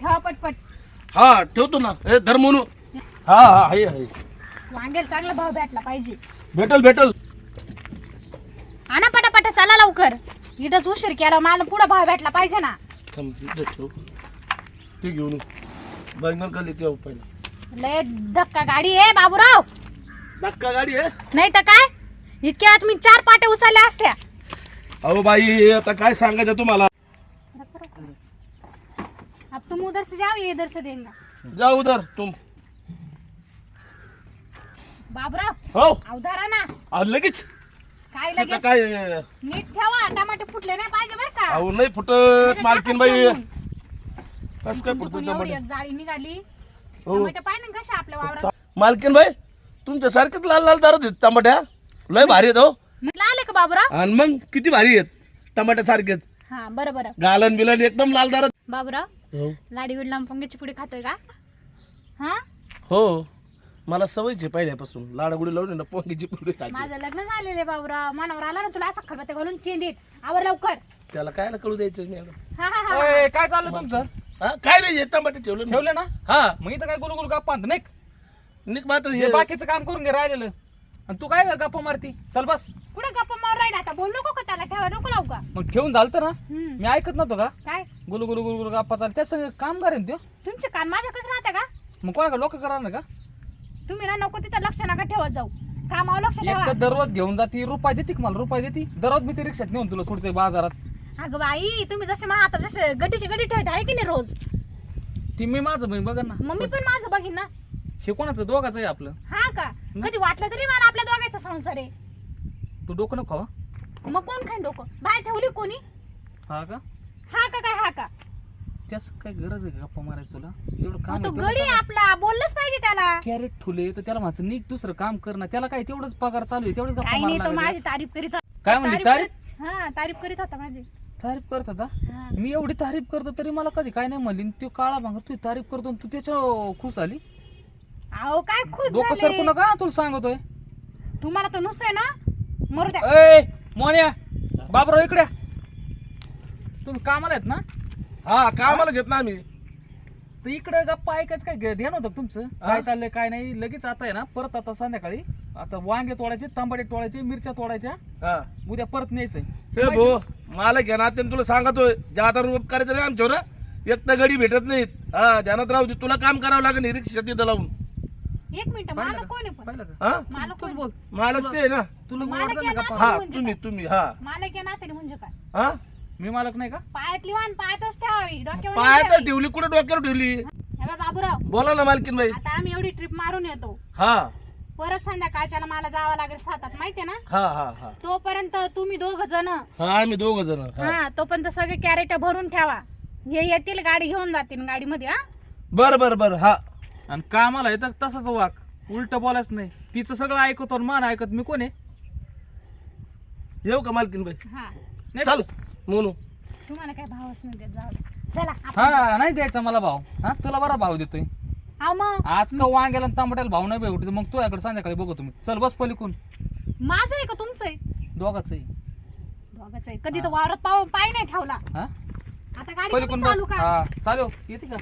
ठेवा पटपट. हा ठेवतो ना. ए धर म्हणू हा हा आहे आहे. वांगेल चांगला भाव भेटला पाहिजे. भेटल भेटल. आणा पटापट चला लवकर. इथंच उशीर केला मला पुढे भाव भेटला पाहिजे ना. थांब इथं ठेव. ते घेऊन. बैंगन का लेते आओ पहिला. लय धक्का गाडी आहे बाबूराव. धक्का गाडी आहे? नाही तर काय? इतक्या वेळात मी चार पाट्या उचलल्या असत्या. अहो बाई आता काय सांगायचं तुम्हाला? अब तुम उधर से जाओ ये इधर से देंगे जा उधर तुम। बाबूराव हो। अवधारा ना लगेच। काय लगेच? काय नीट ठेवा टमाटे फुटले नाही पाहिजे बरं का. अहो नाही फुटत मालकीन बाई. कस काय फुटत एक जाळी निघाली? हो. टमाटे पाहिजे ना कशा आपल्या वावरात? मालकीन बाई तुमच्या सारखेच लाल लाल दारात आहेत टमाट्या. लय भारी आहेत हो. म्हटलं आले का बाबूराव? आणि मग किती भारी आहेत टमाट्या सारखेच. हा बरं बरं. गालन बिलन एकदम लाल दारात. बाबूराव हो. लाडी गुड लांबपंगीची पुडी खातोय का? हा? हो. मला सवयच पहिल्यापासून. लाडागुडी लावून आहे ना पोंगीची पुडी खायची. माझं लग्न झालेलं आहे बाबूराव. मनावर आला ना तुला असं खलबत्ते घालून चेंदीत आवर लवकर. त्याला कायला कळू द्यायचं? हा हा हा ओय, काय चाललं तुमचं? हा काय नाही हे टमाटे ठेवले ना. ठेवलं ना? हा. मग इथं काय गुलू गुलू गप्पा नाही निक. मात्र हे हे बाकीचं काम करून घे राहिलेलं. आणि तू काय गप्पा मारती? चल बस. कुठे गप्पा राहिला आता. बोल नको का त्याला? ठेवा नको लावू का? मग ठेवून झालं ना? हम्म. मी ऐकत नव्हतो का? काय? गुलू गुलू गुलू गुलू गप्पा चाल त्या संग काम करेन त्यो. तुमचे कान माझ्या कसं राहते का? मग कोणा लोक करा ना का? तुम्ही ना नको तिथं लक्ष नका ठेवत जाऊ. कामावर लक्ष एक ठेवा. तर दररोज घेऊन जाती रुपये देते का मला? रुपये देते? दररोज मी ते रिक्षात नेऊन तुला सोडते बाजारात. अगं बाई तुम्ही जसे मला आता जसे गडीची गडी ठेवत आहे की नाही रोज? ती मी माझं मी बघा ना. मम्मी पण माझं बघीन ना. हे कोणाचं? दोघाचं आहे आपलं. हा का? कधी वाटलं तरी मला आपल्या दोघांचा संसार आहे. तू डोकं नको मग कोण खाईन डोकं? बाहेर ठेवली कोणी? हा का? हा का काय हा का? त्यास काय गरज आहे का गप्पा मारायचं तुला? एवढं काम तो गडी आहे आपला बोललंच पाहिजे त्याला. कॅरेट ठुले तर त्याला माझं नीट दुसरं काम करणं त्याला काय तेवढंच पगार चालू आहे तेवढंच गप्पा काही नाही तो मारायला माझी तारीफ करीत होता. काय म्हणली, करीत- हा तारीफ करीत होता माझी. तारीफ करत होता? हा. मी एवढी तारीफ करतो तरी मला कधी काय नाही म्हणली. तो काळा भांगर तू तारीफ करतो आणि तू त्याच्या खुश आली अहो काय खुश डोकं झाले? सरकू नका तुला सांगतोय. तुम्हाला तर नुसतंय ना मरू द्या. ए मोन्या बाबराव इकडे तुम्ही कामाला आहेत ना? हा कामाला घेत ना आम्ही. तर इकडे गप्पा ऐकायचं काय घे- ध्यान होतं का तुमचं? काय चाललंय काय नाही लगेच आता आहे ना परत आता संध्याकाळी. आता वांगे तोडायचे तांबाटे तोडायचे मिरच्या तोडायच्या. हा. उद्या परत न्यायचंय. हे भो मला घ्या ना तुला सांगतोय. जादा रूप करायचं नाही आमच्यावर? एक तर गडी भेटत नाहीत. हा ध्यानात राहू दे तुला काम करावं लागेल रिक्षा तिथं लावून. एक मिनिट मला? कोण आहे पण? हा? मला कोण मालक ते आहे ना. तुला मला वाटतं ना केलं गप्पा हा म्हणजे तुम्ही तुम्ही हा. मला काय नाते म्हणजे काय? हा? मी मालक नाही का? पायातली वाहन पायातच ठेवावी डोक्यावर पाय नाही तर ठेवावी. ठेवली कुठे डोक्यावर ठेवली? हे बाबूराव. बोला ना मालकीन बाई. आता आम्ही एवढी ट्रिप मारून येतो. हा. परत संध्याकाळच्याला मला जावं लागेल सातात माहितीये ना? हा हा हा. तोपर्यंत तुम्ही दोघ जण हा आम्ही दोघ जण हा. हा तोपर्यंत सगळे कॅरेट भरून ठेवा. हे येतील गाडी घेऊन जातील गाडीमध्ये हा? बर बर बर हा. आणि कामाला येतं तसंच वाक. उलट बोलायच नाही. तिचं सगळं ऐकतो आणि मान ऐकत मी कोण आहे? येऊ का मालकीन बाई? हा. नाही. चाल. मोनू. तुम्हाला काय भावच नाही देत जाऊ दे. चला आपण- हा नाही द्यायचा मला भाव. हा तुला बरा भाव देतोय. अहो मग? आज का वांग्याला आणि तांबट्याला भाव नाही भेटतो मग तू याकडे संध्याकाळी बघू तुम्ही. चल बस पलीकून माझं आहे का तुमचं आहे? दोघाच आहे. दोघांचं आहे. कधी तर वावरात पाव पाय नाही ठेवला. हा? आता गाडी पलीकून कधी चालू बस. का हा चालू. येते का?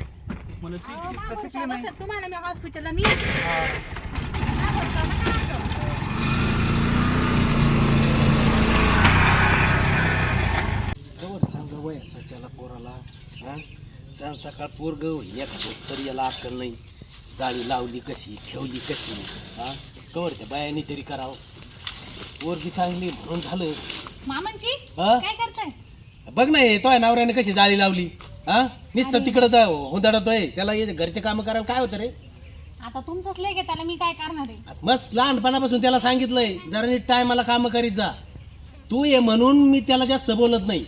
मला अहो, शिक- मागून शिकली काय नाही तुम्हाला मी हॉस्पिटलला मी जवळ सांग वय सच्याला पोराला हा? सण सकाळ पोरग एक तरी याला अक्कल नाही. जाळी लावली कशी ठेवली कशी हा? कवर त्या बायांनी तरी करावं. पोरगी चांगली म्हणून झालं. मामांची? हा? काय करताय? बघ ना हे तो नवऱ्याने कशी जाळी लावली. हा? नुसतं तिकडं जा हुंदडतोय. त्याला हे घरचे काम करायला काय होतं रे? आता तुमचंच लेख आहे त्याला मी काय करणार आहे? मस्त लहानपणापासून त्याला सांगितलंय जरा नीट टायमाला काम करीत जा. तू ये म्हणून मी त्याला जास्त बोलत नाही.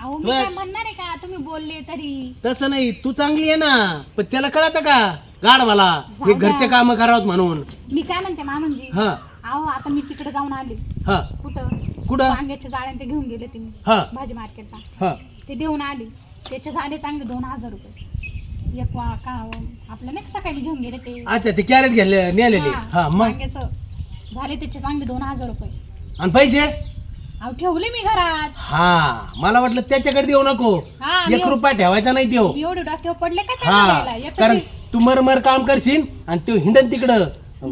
अहो मी तुला- काय म्हणणार आहे का? तुम्ही बोलले तरी. तसं नाही तू चांगली आहे ना पण त्याला कळत का? गाड मला जाऊ हे द्या. घरचे काम करावं म्हणून. मी काय म्हणते मामांजी हा. अहो आता मी तिकडे जाऊन आले. हा. कुठं? कुठं? वांग्याच्या जाळ्यान ते घेऊन गेले ते मी हा. भाजी मार्केटला. हा. ते देऊन आले. त्याचे झाले चांगले दोन हजार रुपये. एक वा का आपलं नाही का सकाळी घेऊन गेले ते? अच्छा ते कॅरेट घ्यायला नेलेले. हा, हा मग? वांग्याचं. झाले त्याचे चांगले दोन हजार रुपये. आणि पैसे? अहो ठेवले मी घरात. हा मला वाटलं त्याच्याकडे देऊ नको. हा, मी- एक रुपया ठेवायचा नाही देऊ मी एवढे डॉक्टर पडले का त्याला हा द्यायला? एक कारण ते- तू मरमर काम करशील आणि तो हिंडन तिकडं.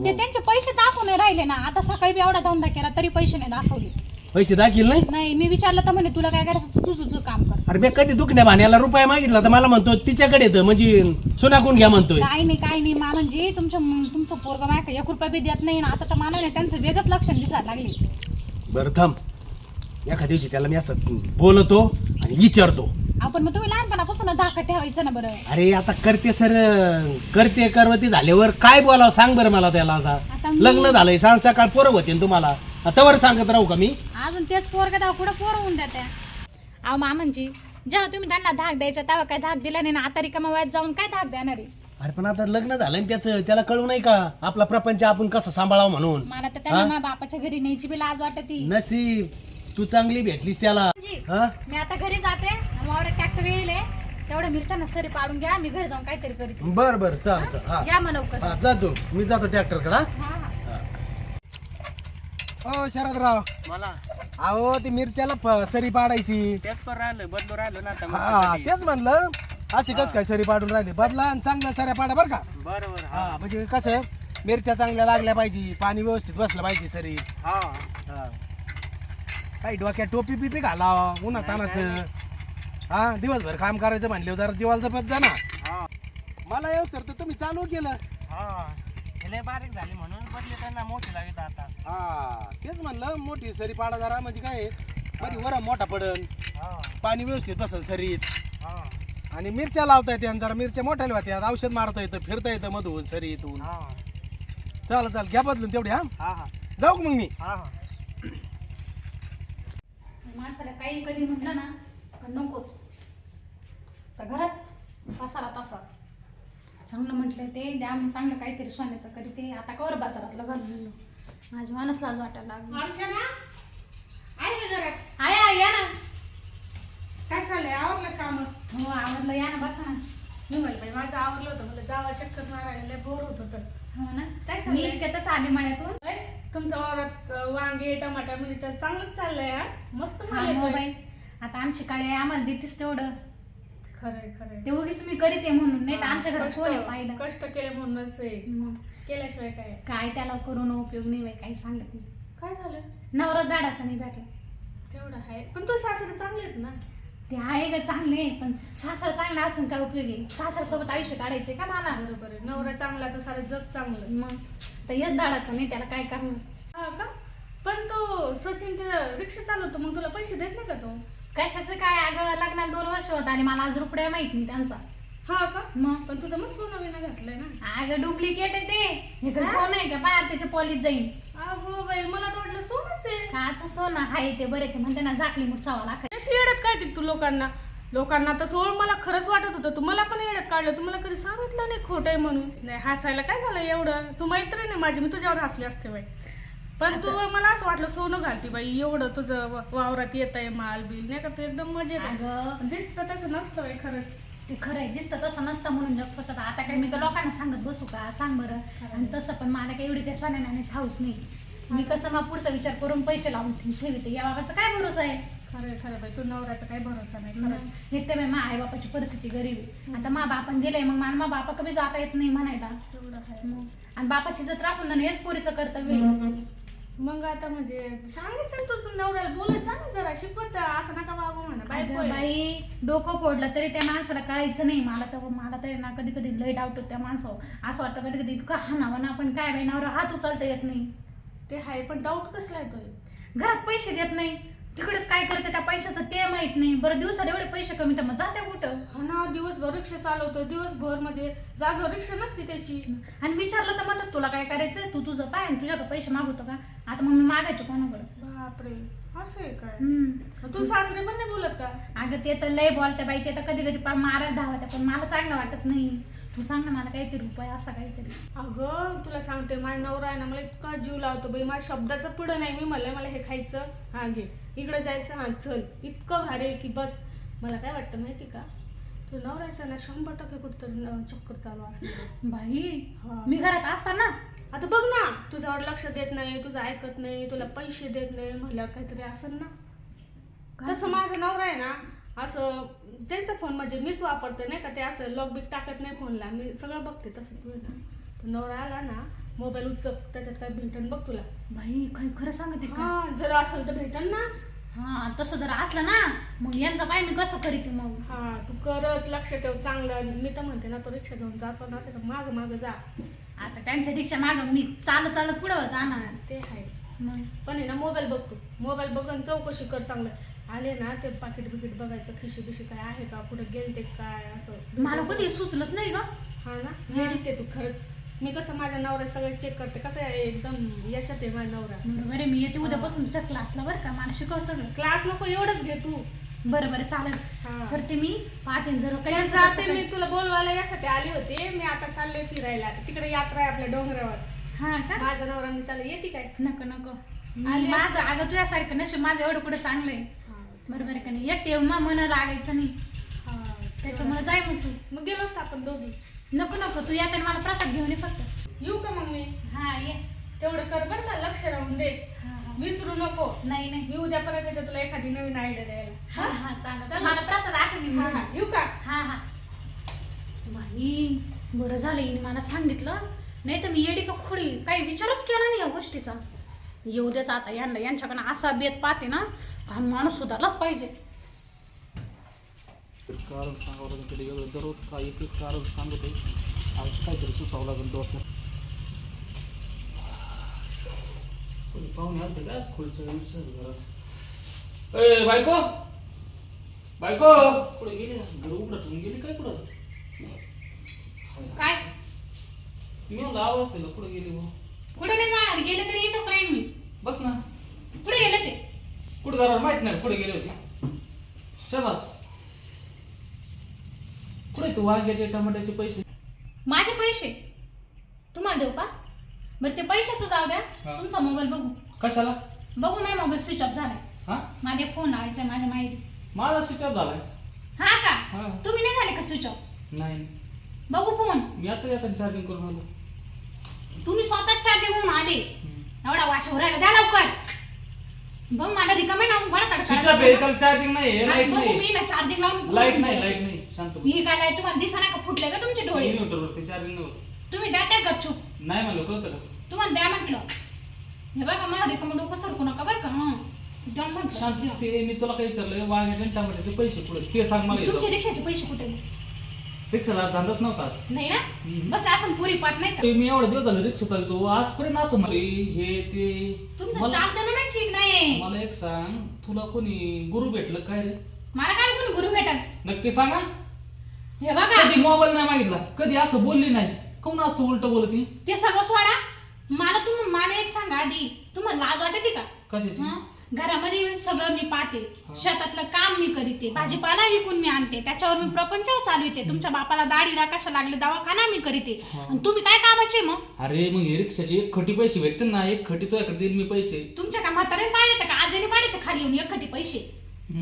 ते त्यांचे पैसे दाखवून नाही राहिले ना. आता सकाळी बी एवढा धंदा केला तरी पैसे नाही दाखवले. पैसे दाखील नाही? नाही मी विचारलं तर म्हणे तुला काय करायचं? तू तुझं तुझं काम कर. अरे मी कधी दुखण्या भाण्याला रुपया मागितला तर मला म्हणतो तिच्याकडे येतं म्हणजे सोनाकून घ्या म्हणतोय. काय नाही काय नाही मानजी तुमच्या तुमचं पोरग माय एक रुपया बी देत नाही ना आता तर मानाने त्यांचं वेगळंच लक्षण दिसायला लागले. बरं थांब. एका दिवशी त्याला मी असं बोलतो आणि विचारतो. आपण मग तुम्ही लहानपणापासून धाका ठेवायचं ना बरं. अरे आता करते सर करते करवती झाल्यावर काय बोलावं? सांग बरं मला त्याला आता. आता मी- लग्न झालंय सांग सकाळ पोरं होते तुम्हाला. आतावर सांगत राहू का मी? अजून तेच पोरग तेव्हा कुठं पोर होऊन द्या अहो मामांजी जेव्हा तुम्ही त्यांना धाक द्यायचा तेव्हा काय धाक दिला नाही ना? आता रिकामा वयात जाऊन काय धाक देणार आहे? अरे पण आता लग्न झालंय ना त्याचं त्याला कळू नाही का? आपला प्रपंच आपण कसं सांभाळावं म्हणून? मला तर त्यांना माझ्या बापाच्या घरी न्यायची बी लाज वाटती. नसीब तू चांगली भेटलीस त्याला. जी, हा? मी आता घरी जाते वावरात ट्रॅक्टर येईल तेवढ्या मिरच्या सरी पाडून घ्या मी घरी जाऊन काहीतरी करते बर बर चाल चाल हा. या मग लवकर. हा जातो मी जातो ट्रॅक्टर कडा हा हा. हो शरदराव. मला अहो ती मिरच्याला प- सरी पाडायची. तेच कर राहिलं बदलू राहिलं ना हा तेच म्हणलं. अशी कस काय सरी पाडून राहिली? बदला आणि चांगल्या सऱ्या पाडा बरं का? बरोबर हा. म्हणजे कसं मिरच्या चांगल्या लागल्या पाहिजे पाणी व्यवस्थित बसलं पाहिजे सरी. हा. काही डोक्यात टोपी पिपी घाला उन्हा तानाचं हा दिवसभर काम करायचं म्हणले जरा जीवाला जपत जा ना. हा. मला व्यवस्थित तर तुम्ही चालू केलं. हा. लय बारीक झाली म्हणून बदली त्यांना मोठी लागत आता. हा तेच म्हणलं मोठी सरी पाडा जरा म्हणजे काय मध्ये वर मोठा पडन. हा. पाणी व्यवस्थित बसन सरीत. हा. आणि मिरच्या लावता येते जरा मिरच्या मोठ्याला होत्या औषध मारता येतं फिरता येतं मधून सरी इथून हा. चाल चाल घ्या बदलून तेवढी हा. हा हा. जाऊ का मग मी? हा हा. माणसाला काही कधी म्हटलं ना नकोच. तर घरात पसारा तसा चांगलं म्हटलं ते द्या मी चांगलं काहीतरी सोन्याचं करी ते आता कवर बाजारातलं घालून माझी माणूस लाज वाटायला लागली. आहे का घरात? आय आय, या ना. काय चाललंय? आवरलं काम? हो आवडलं या ना बसा ना. मी म्हणलं बाई. माझं आवरलं होतं. मला जावा चक्कर मारायला बोर होत होतं. हो ना. काय मी चाललंय? इतक्यातच आले मळ्यातून. होय? तुमच्या वावरात अं, वांगे टमाटर मिरच्या चांगलंच चाललंय हा? मस्त हा, माल येतोय मोबाईल आता आमची काळे आम्हाला देतीस तेवढं. खरंय खरंय. ते उगीच मी करीते म्हणून. नाही तर आमच्या घरात कष्ट कोण आहे पाहिलं? कष्ट केले म्हणूनच आहे. मग? केल्याशिवाय काय? काय त्याला करून उपयोग नाही बाई काही सांगत नाही. काय झालं? नवरा दाडाचा नाही भेटला. तेवढं आहे. पण तू सासरे चांगले आहेत ना? ते आहे ग चांगले पण सासर चांगला असून काय उपयोग आहे? सासर सोबत आयुष्य काढायचे का मला बरोबर आहे. नवरा चांगला तर सारं जग चांगलं मग? तर येत दाडाचा नाही त्याला काय करणार? हा का? पण तो सचिन ते रिक्षा चालवतो मग तुला पैसे देत नाही का तो? कशाचं काय? अगं लग्नाला दोन वर्ष होत आणि मला आज रुपया माहीत नाही त्यांचा. हा का? मग? पण तू तर मग सोनं बिना घातलंय ना. अगं डुप्लिकेट आहे ते. हे काय सोनं आहे का? बाहेर त्याचे पॉलिश जाईल अगो बाई मला तर वाटलं सोनच आहे. काचं सोनं? हाय ते बरे ते. म्हणते ना झाकली मुठ सवा लाख कशी येड्यात काढते तू लोकांना? लोकांना तर सोड मला खरंच वाटत होतं. तू मला पण येड्यात काढलं. तू मला कधी सांगितलं नाही खोटं आहे म्हणून. नाही हसायला काय झालं एवढं? तू मैत्रीण आहे माझी. मी तुझ्यावर हसले असते बाई. पण तू मला असं वाटलं सोनं घालते बाई एवढं तुझं व- वावरात येत आहे माल बिल नाही का? तू एकदम मजेत आहे. अगं. पण दिसतं तसं नसतं बाई खरंच. ते खरं आहे दिसतं तसं नसतं म्हणून जग फसत. आता काय मी तर लोकांना सांगत बसू का? सांग बरं. आणि तसं पण मला काही एवढी काही सोन्या नाण्याची हाऊस नाही. मी कसं मग पुढचा विचार करून पैसे लावून ठेवते. या बाबाचा काय भरोसा आहे? खरं आहे, खरं आहे बाई. तू नवऱ्याचा काही भरोसा नाही खरंच. एक तर आई बापाची परिस्थिती गरीब आहे. आता मा बापान दिलंय मग मला मा बापा कधी जाता येत नाही म्हणायला. तेवढं आहे. मग. आणि बापाची जर राखून जाणं हेच पोरीचं कर्तव्य आहे. मग आता म्हणजे ना तू तू नवऱ्याला. बोलत जा ना जरा शिकवत जा. असं नका बाबा म्हणा. बायको अगं आहे. बाई डोकं फोडलं तरी त्या माणसाला कळायचं नाही. मला तर मला तर ना कधी कधी लय डाऊट होतो त्या माणसावर. असं वाटतं कधी कधी इतकं हाणावं ना पण काय बाई नवरा हात उचलता येत नाही. ते आहे पण डाऊट कसला येतोय? घरात पैसे देत नाही. तिकडेच काय करते त्या पैशाचं ते माहीत नाही. बरं दिवसात एवढे पैसे कमी तर मग जाते कुठं? हा ना दिवसभर रिक्षा चालवतो दिवसभर म्हणजे जागेवर रिक्षा नसते त्याची. आणि विचारलं तर म्हणतात तुला काय करायचं तू तुझं पाय आणि तुझ्याकडे पैसे मागवतो का? आता मग मी मागायचे कोणाकडं? बापरे असं आहे काय. मग तू सासरे पण नाही बोलत का? अगं ते तर लय बोलते बाई ते तर कधी कधी मारायला धावते पण मला चांगलं वाटत नाही. तू सांग ना मला काहीतरी उपाय असा काहीतरी. अगं तुला सांगते माझा नवरा आहे ना मला इतका जीव लावतो बाई. माझ्या शब्दाचं पुढं नाही मी म्हणलं मला हे खायचं. हा घे. इकडं जायचं हा चल. इतकं भारी आहे की बस. मला काय वाटतं माहिती का? तू नवरायचा ना शंभर टक्के कुठतरी चक्कर चालू असते बाई हा. मी घरात असताना आता बघ ना तुझ्यावर लक्ष देत नाही तुझं ऐकत नाही तुला पैसे देत नाही म्हणल्यावर काहीतरी असेल ना. तसं माझा नवरा आहे ना असं त्यांचा फोन म्हणजे मीच वापरते नाही का ते असं लॉक बिक टाकत नाही फोनला मी सगळं बघते तसं तू आहे ना. नवरा आला ना मोबाईल उचक त्याच्यात काय भेटन बघ तुला. बाई काही खरं सांगते का? हा जर असेल तर भेटन ना. हा तसं जर असलं ना मग यांचा पाय मी कसं करीते मग? हा तू करत लक्ष ठेव चांगलं. मी तर म्हणते ना तो रिक्षा घेऊन जातो ना त्याचा माग माग जा. आता त्यांच्या रिक्षा माग मी चालत चालत पुढं जाणार. ते आहे मग? पण आहे ना मोबाईल बघतो मोबाईल बघून चौकशी कर चांगलं. आले ना ते पाकिट बिकिट बघायचं खिशी बिशी काय आहे का कुठे गेलते काय असं. मला कधी सुचलंच नाही ग. हा ना? लेडीज आहे तू खरंच. मी कसं माझ्या नवऱ्या सगळं चेक करते कसं आहे एकदम याच्यात आहे माझ्या नवरा. बरोबर आहे मी येते उद्यापासून तुझ्या क्लासला बरं का? मला शिकव सगळं. क्लास नको एवढंच घे तू. बरं बरं चालेल. हा. करते मी. पाहते जर काही त्यांचं असं असे मी तुला बोलवायला यासाठी आले होते. मी आता चालले फिरायला. तिकडे यात्रा आहे आपल्या डोंगरावर. हा का? माझा नवरा मी चालले येते काय? नको नको. मी माझं अगं तुझ्यासारखं नशीब माझं एवढं कुठं चांगलंय. बरोबर का नाही? एकटे मा मन लागायचं नाही. त्याच्यामुळे जाय मग तू. मग गेलो असतो आपण दोघी. नको नको तू येताना मला प्रसाद घेऊन ये फक्त. येऊ का मग मी? हा ये. तेवढं कर बरं का लक्ष राहून दे. हा, हा. विसरू नको. नाही नाही. मी उद्या परत येते तुला एखादी नवीन आयडिया द्यायला. हा हा चालेल. चालेल. मला प्रसाद आठवणी हा हा. येऊ का? हा हा. बाई बरं झालं हिने मला सांगितलं. नाही तर मी येडी का खोडी? काही विचारच केला नाही या गोष्टीचा. येऊ द्याच आता यांना यांच्याकडनं असा बेत पाहते ना हा माणूस सुधारलाच पाहिजे. कारण सांगावं लागेल वेगळं दररोज काय एक एक कारण सांगत आहे आज काहीतरी सुचावं लागेल डोक्यात. कोणी पाहुणे आलते काय विचार घरात? ए बायको! बायको! कुठे गेली? घर उघडं ठेवून गेली काय कुठं? काय? मी म्हणलं आवाज दिला कुठे गेली भाऊ कुठे नाही जाणार? गेले तरी इथंच राहीन मी. बस ना. कुठे गेले ते? कुठे जाणार माहीत नाही कुठे गेली होती. शाबास. कुठे तू वांग्याचे टमाट्याचे पैसे? माझे पैसे? तुम्हाला देऊ का? बरं ते पैशाचं जाऊ द्या. हा. तुमचा मोबाईल बघू. कशाला? बघू माझा मोबाईल स्विच ऑफ झालाय. हा? माझे फोन लावायचा माझ्या माहिती माझा स्विच ऑफ झालाय. हा का? हा. तुम्ही नाही झाले का स्विच ऑफ नाही. बघू फोन मी आता येताना चार्जिंग करून आलो. आले एवढा वाश राहिला. द्या लवकर. बघ मला रिकामे ना मला स्विच ऑफ आहे त्याला चार्जिंग नाही लाइट बघू नाही. मी ना चार्जिंग लावून लाइट नाही लाइट नाही. शांत बस. ही काय लाइट तुम्हाला दिसा का? फुटले का तुमचे डोळे? इन्व्हर्टरवरती चार्जिंग नव्हतं तुम्ही द्या त्या गपचूप. नाही म्हणलं कळतं का? तुम्हाला द्या म्हटलं. हे बघा मला रिकामं डोकं सरकू नका बरं का. हं. द्या म्हटलं. शांत द्या. ते मी तुला काही विचारलं वांग्याचे आणि टमाट्याचे पैसे पुढे ते सांग मला तुमचे हिशोब. रिक्षाचे पैसे कुठे रिक्षाला धंदाच नव्हता आज. नाही ना? हम्म. बस असं पुरी पात नाही का? ते मी एवढा दिवस झालं रिक्षा चालतो आजपर्यंत असं मला हे ते. तुमचं मला नाही ठीक नाही. मला एक सांग तुला कोणी गुरु भेटलं काय रे? मला काय कोणी गुरु भेटल? नक्की सांगा. हे बघा. कधी मोबाईल नाही मागितला कधी असं बोलली नाही. कोण असतो उलट बोलती? ते सगळं सोडा. मला तुम मला एक सांगा आधी. तुम्हाला लाज वाटते का? कशाची? हं? घरामध्ये सगळं मी पाहते. शेतातलं काम मी करीते. भाजीपाला विकून मी आणते. त्याच्यावर मी प्रपंच चालविते. तुमच्या बापाला दाढीला कशा लागले दवाखाना मी करीते. आणि तुम्ही काय कामाचे मग? अरे मग हे रिक्षाचे एक खटी पैसे भेटते ना? एक खटी तुझ्याकडे देईल मी पैसे. तुमच्या का म्हाताऱ्याने पाहिले का? आजीने पाहिले तर खाली येऊन एकखटी पैसे?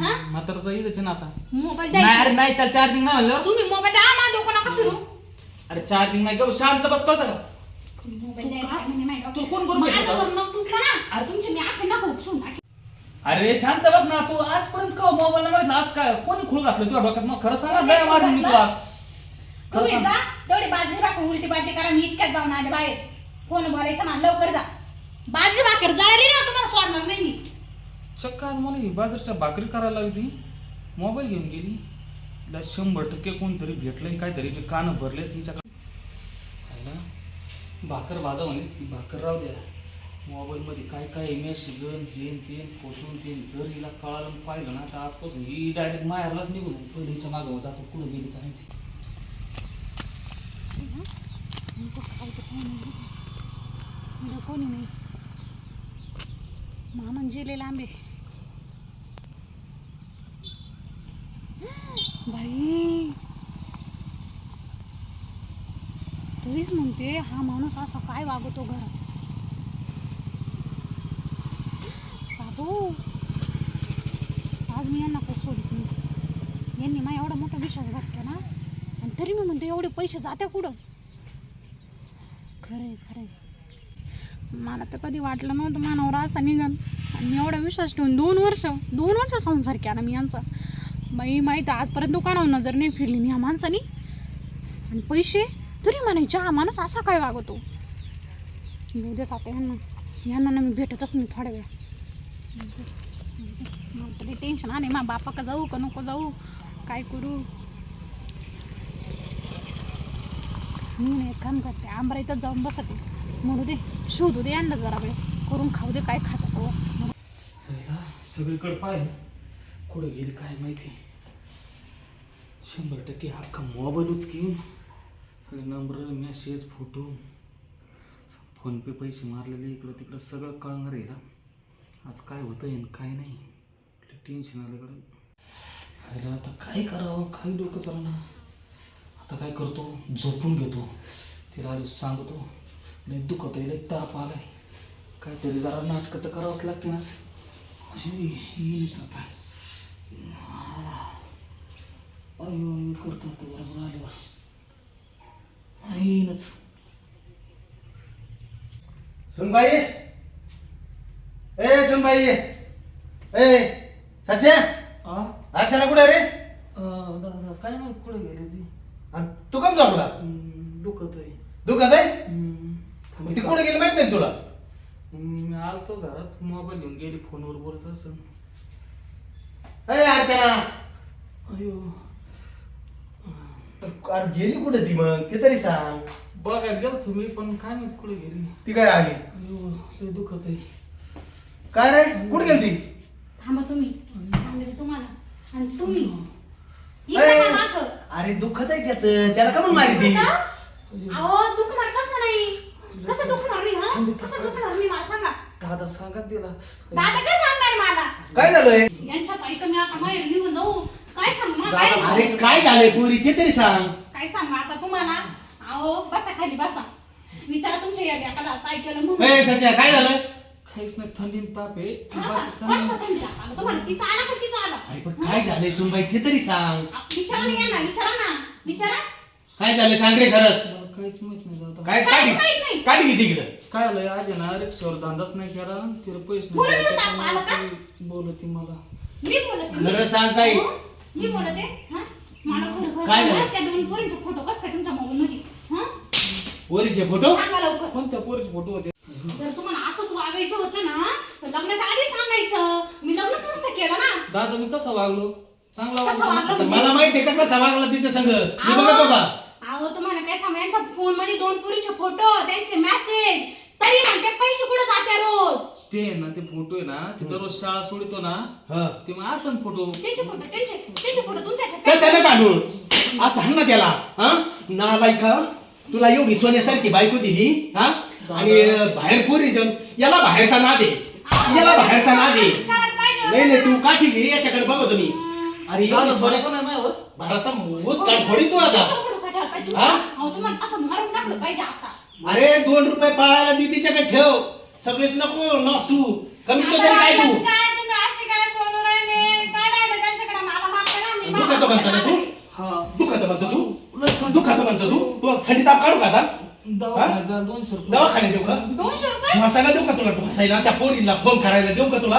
हा? मात्र तर आहे ना आता. मोबाईल नाही अरे नाही त्याला चार्जिंग नाही म्हणल्यावर? तुम्ही मोबाईल द्या मा डोकं नका फिरू. अरे चार्जिंग नाही गं, शांत बस कळतं का मोबाईल तू कोण. करून भेटलं माझं का? जर नख तुटलं ना अरे तुमची मी आखे नका उपसून टाकेन. अरे शांत बस ना तू आजपर्यंत का मोबाईल नाही माहिती आज काय कोणी खुळ घातलं तुझ्या डोक्यात? मग खरं सांगा लय मारून मी तुला आज. तुम्ही जा तेवढी बाजरी भाकर उलटी पालटी करा मी इतक्यात जाऊन आले बाहेर. फोन बोलायचं ना लवकर जा. बाजरी भाकर जळाली ना तुम्हाला सोडणार नाही मी. चक्क आज मला ही बाजारच्या भाकरी करायला लावली ती मोबाईल घेऊन गेली. तिला शंभर टक्के कोणतरी भेटलं आणि काहीतरी जे कानं भरले तिच्या भाकर भाजा म्हणे ती भाकर राहू द्या. मोबाईलमध्ये काय काय मेसेजन हेन तेन फोटो तेन जर हिला कळालं आणि पाहिलं ना तर आजपासून ही डायरेक्ट माहेरलाच निघून जाईल. पहिले हिच्या मागं जातो कुठं गेली काय माहिती? इकडं कोणी नाही मामन जिले लांबे बाई. तरीच म्हणते हा माणूस असा काय वागतो घरात? हो. आज मी यांना कसं सोडित नाही. यांनी माझा एवढा मोठा विश्वासघात केला आणि तरी मी म्हणते एवढे पैसे जात्या कुठं? खरंय खरंय. मला तर कधी वाटलं नव्हतं मानावर असा निघन. आणि एवढा विश्वास ठेवून दोन वर्ष दोन वर्ष संसार केला मी यांचा. बाई माहीत आहे, आजपर्यंत दुकानावर नजर नाही फिरली मी ह्या माणसानी. आणि पैसे तरी म्हणायचे हा माणूस असा काय वागवतो उद्या देस यांना. यांना ना मी भेटतच नाही थोड्या वेळ मला तरी टेन्शन आणि मा बापा का जाऊ का नको जाऊ? काय करू? मी एक काम करते आंबरा इथं जाऊन बसते. म्हणू दे शोधू दे यांना जरा वेळ. करून खाऊ दे काय खातात हो. सगळीकडे पाहिलं. कुठं गेली काय माहिती? शंभर टक्के अख्खा मोबाईलच घेऊन सगळे नंबर मेसेज फोटो फोनपे पैसे मारलेले इकडं तिकडं सगळं कळणार आहे आज काय होतं आहे काय नाही. टेन्शन आलं कडे अरे आता काय करावं? काय डोकं चालणार? आता काय करतो? झोपून घेतो. तिला आलो सांगतो. लय दुखत आहे लय ताप आलाय. काहीतरी जरा नाटकं तर करावंच लागते ना येईलच आता. अयो अयो करतो तो बरोबर आल्यावर. येईनच सुनबाई! ए सुनबाई ए सच्या आ अर्चना कुठे रे अं, दादा काय माहीत कुठे गेली ती तू कम झोपला हम्म, दुखत आहे दुखत आहे हम्म, ती कुठे गेली माहीत नाही तुला मी आलतो घरात मोबाईल घेऊन गेली फोनवर बोलत असं ए अर्चना अयो अरे गेली कुठे ती मग ते तरी सांग बघायला गेलो तुम्ही पण काय माहीत कुठे गेली ती काय आली अयो लय दुखत आहे काय रे? कुठे गेली ती थांबा तुम्ही. सांगते तुम्हाला. आणि तुम्ही? इकडे या मागं. अरे दुखत आहे त्याच. त्याला का म्हणून मारी ती? अहो दुखणार कसं नाही? कसं दुखणार नाही हा? कसं दुखणार नाही मला सांगा. दादा सांगत दिला दादा काय सांगणार मला? काय झालंय? यांच्या पायी मी आता माहेर निघून जाऊ. काय सांगू मला? काय अरे काय झालंय पुरी? ते तरी सांग. काय सांगू आता तुम्हाला? अहो बसा खाली बसा. विचारा तुमच्या काय केलं म्हणून. ए सच्या काय झालं? काहीच नाही थंडी ताप आहे. हा, बाकी काही कोणचा थंडी आला तुम्हाला तिचा आला का तिचा आला? अरे पण काय झालंय सुनबाई ते तरी सांग. विचारा ना यांना विचारा ना विचारा. काय झालंय सांग रे खरंच. मला काहीच माहीत नाही काय काहीच काढी माहीत नाही. काढी किती इकडं काय आलंय आज आहे ना रिक्षावर धंदाच नाही केला तिला पैसे नाही आलं का? बोलती मला. मी बोलते. खरं सांग काय? हो, मी बोलते हा? मला खरं खरं काय सांगा, झालं? त्या दोन पोरींचे फोटो कसं काय तुमच्या मोबाईल मध्ये हा? वरीचे फोटो? सांगा लवकर. कोणत्या पोरीचे फोटो होते? जर तुम्हाला असंच वागायचं होतं ना तर लग्नाच्या आधी सांगायचं. मी लग्न नसतं केलं ना. दादा मी कसं वागलो? चांगला कसं वागलो वागलं आता म्हणजे? मला माहितीये का कसा वागला तिच्या संग? मी बघत होता अहो तुम्हाला काय सांगू यांच्या फोनमध्ये दोन पुरीचे फोटो त्यांचे मेसेज तरी म्हणते पैसे कुठे जाते रोज? ते आहे ना ते फोटो आहे ना ते दररोज शाळा सोडतो ना हा. ते मग असं फोटो त्यांचे फोटो त्यांचे त्यांचे फोटो तुमच्या ह्याच्यात काय? कशानं काढून असं सांग ना त्याला हा? नालायका तुला एवढी सोन्यासारखी बायको दिली हा? आणि बाहेर पोरी जाऊन याला बाहेरचा नाद आहे. याला बाहेरचा नाद आहे. नाही नाही तू काठी घे याच्याकडे बघतो मी अरे भरोसा नाही माझ्यावर. भाराचा मोस काढ फोडी तू आता. हा? अरे दोन रुपये पळायला दी तिच्याकडे ठेव. सगळेच नको नसू. कमी तो तरी काय तू? काय? तुम्ही काय काय ना दुखातं म्हणतो ना तू? हा. दुखात म्हणतो तू. दुखात म्हणतो तू? तू थंडी ताप काढू का आता? दवाखान्यात जा, दोनशे रुपये दवाखाने देऊ का? दोनशे रुपये देऊ का तुला? ढोसायला त्या पोरीला फोन करायला देऊ का तुला?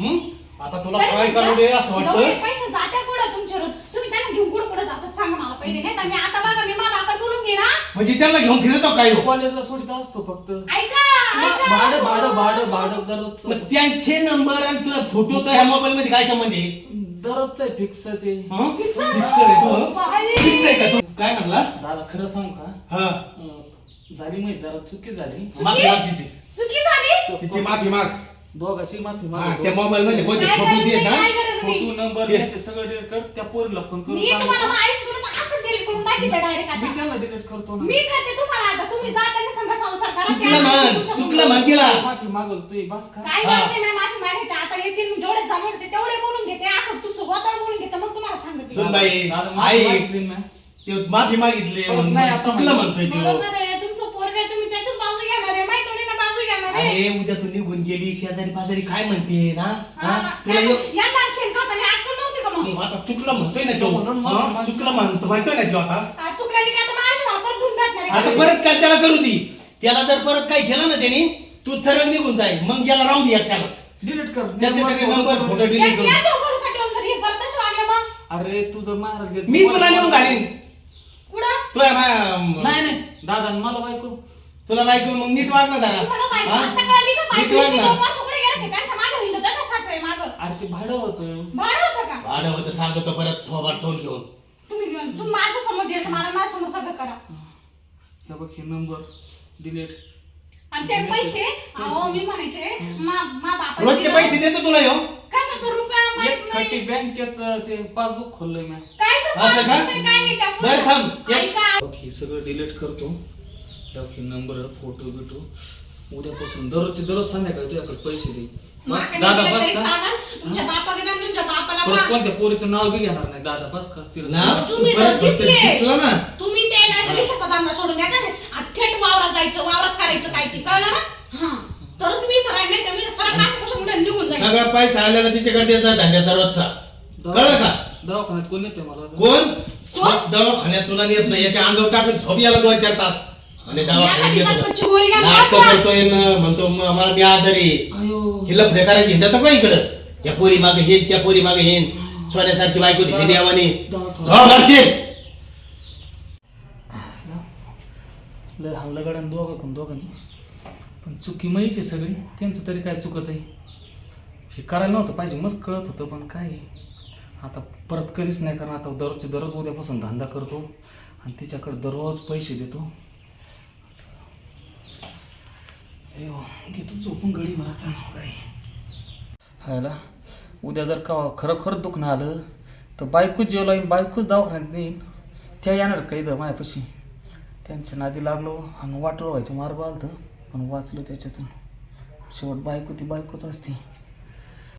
हं? आता तुला काय करू दे असं वाटतं? पैसे जात्या कुठं तुमच्या रोज. तुम्ही त्यांना घेऊन कुठं कुठं जातात सांगा मला पहिले नाही तर मी आता बघा मी मला आता बोलून घे ना म्हणजे त्यांना घेऊन फिरतो काय हो? कॉलेजला सोडित असतो फक्त. ऐका ऐका. भाडं भाडं भाडं दररोजचं त्यांचे नंबर आणि तुझा फोटो तर ह्या मोबाईल मध्ये काय संबंध आहे? दररोजचं आहे फिक्स ते. हं? Fix आहे? तू हं? आहे का तू? काय म्हणला? दादा खरं सांगू का? हा. अं, झाली माहिती जरा चुकी झाली. माफी माग तिची. चुकी झाली? तिची माफी माग. दोघाची माफी मागतो. त्या मोबाईल मध्ये कोणते काय फोटो दे नाही, ना? काय गरज नाही. फोटो नंबर सगळं डिलीट कर त्या पोरीला फोन करून मी तुम्हाला असं करून आता. त्याला डिलीट करतो ना. मी करते तुम्हाला आता. तुम्ही जा त्यांच्या संघ संसार करा. चुकलं त्या म्हण तुमच्या चुकलं संग- म्हण तिला. माफी मागवतो बस का काय हा. माहिती नाही माफी मागायची. आता येतील जेवढे जमवते ते तेवढे बोलून घेते. आता तुमचं गोताळ बोलून घेते मग तुम्हाला सांगते. सुन बाई दादा, माफी आई मागितली ना. ते माफी मागितली परत म्हणून आता चुकलं म्हणतो. म्हणतोय ती. बरोबर आहे तुमचं पोरग आहे तुम्ही त्याच्याच बाजू घेणार आहे माहिती थोडी ना बाजू घेणार आहे उद्या तू निघून गेली शेजारी पाजारी काय म्हणते ना? हा? हा, तुला यांना अक्कल नव्हती का मग? आता चुकलं म्हणतोय ना तो. हा? चुकलं म्हणतो म्हणतोय ना तो आता? आज चुकल्याने काय? तर माझ्या मला परत धुवून भेटणार आहे आता का? परत काय त्याला करू दे. त्याला जर परत काय केलं ना त्यांनी तू सरळ निघून जाईल मग याला राहू दे एकट्यालाच. डिलीट कर. त्याचे सगळे नंबर फोटो या- डिलीट करू याच्या हे परत वागले मग. अरे तुझं महाराज मी तुला नेऊन घालीन. कुठं? तू आहे मा- नाही नाही. दादा मला बायको. तुला बायको मग नीट वाग ना जरा. हा? नीट वाग अरे ते भाडं होतं. भाडं होतं का? भाडं होतं सांगतो परत थोबाड तोंड घेऊन. हे बघ हे नंबर डिलीट आणि ते पैसे? अहो मी म्हणायचे मा मा बापा रोजचे पैसे देतो तुला माहीत एक. खट्टी बँकेचं ते पासबुक खोललंय मी. असं का? बरं. थांब. एक- ऐका, बघ हे सगळं डिलीट करतो. हे नंबर फोटो बिटो. उद्यापासून दररोजचे दररोज संध्याकाळी तुझ्याकडे पैसे दे. बस माकडे दादा गेलं बस तरी का? चालेल. तुमच्या बापाकडे आणि तुमच्या बापाला परत पहा. कोणत्या पोरीचं नाव बी घेणार नाही. दादा बस का? तिला. तुम्ही परत जर दिसले दिसलं ना. तुम्ही ते ना रिक्षाचा धंदा सोडून द्यायचा नाही. आणि थेट वावरात जायचं वावरात करायचं काय ते कळलं ना? हा. तरच मी राहील तर मी सरळ निघून जाईल सगळा पैसा आलेला तिच्याकडे द्यायचा धंद्याचा रोजचा. कळलं का? दवाखान्यात कोण येते मला? कोण? कोण? दवाखान्यात तुला नेत नाही. याच्या अंगावर टाकत झोप याला दोन चार तास. आणि दवाखान्यात नाटकं. करतोय न, म्हणतो म- मला मी आजारी. अयो. हिला फुले करायची हिंडत का इकडं? या पोरी मागे हेन त्या पोरी मागे हेन सोन्यासारखी बायको दिली देवानी. झोप घरचे. लय हल्ला गाड्या दोघं कोण दोघांनी. पण चुकी माहीचे सगळी. त्यांचं तरी काय चुकत आहे? हे करायला नव्हतं पाहिजे मस्त कळत होतं पण काय आहे. आता परत कधीच नाही कारण आता दररोजचे दररोज उद्यापासून धंदा करतो आणि तिच्याकडे दररोज पैसे देतो अयो, घेतो झोपून गडी मारता काय? हायला उद्या जर का खरोखर दुखणं आलं तर बायकोच जेवला येईन बायकोच दवाखान्यात नेईन. त्या येणार काही का मायापाशी? माझ्यापाशी त्यांच्या नादी लागलो आणि वाटलं व्हायचं मार्ग आलं पण वाचलो त्याच्यातून. शेवट बायको ती बायकोच असते.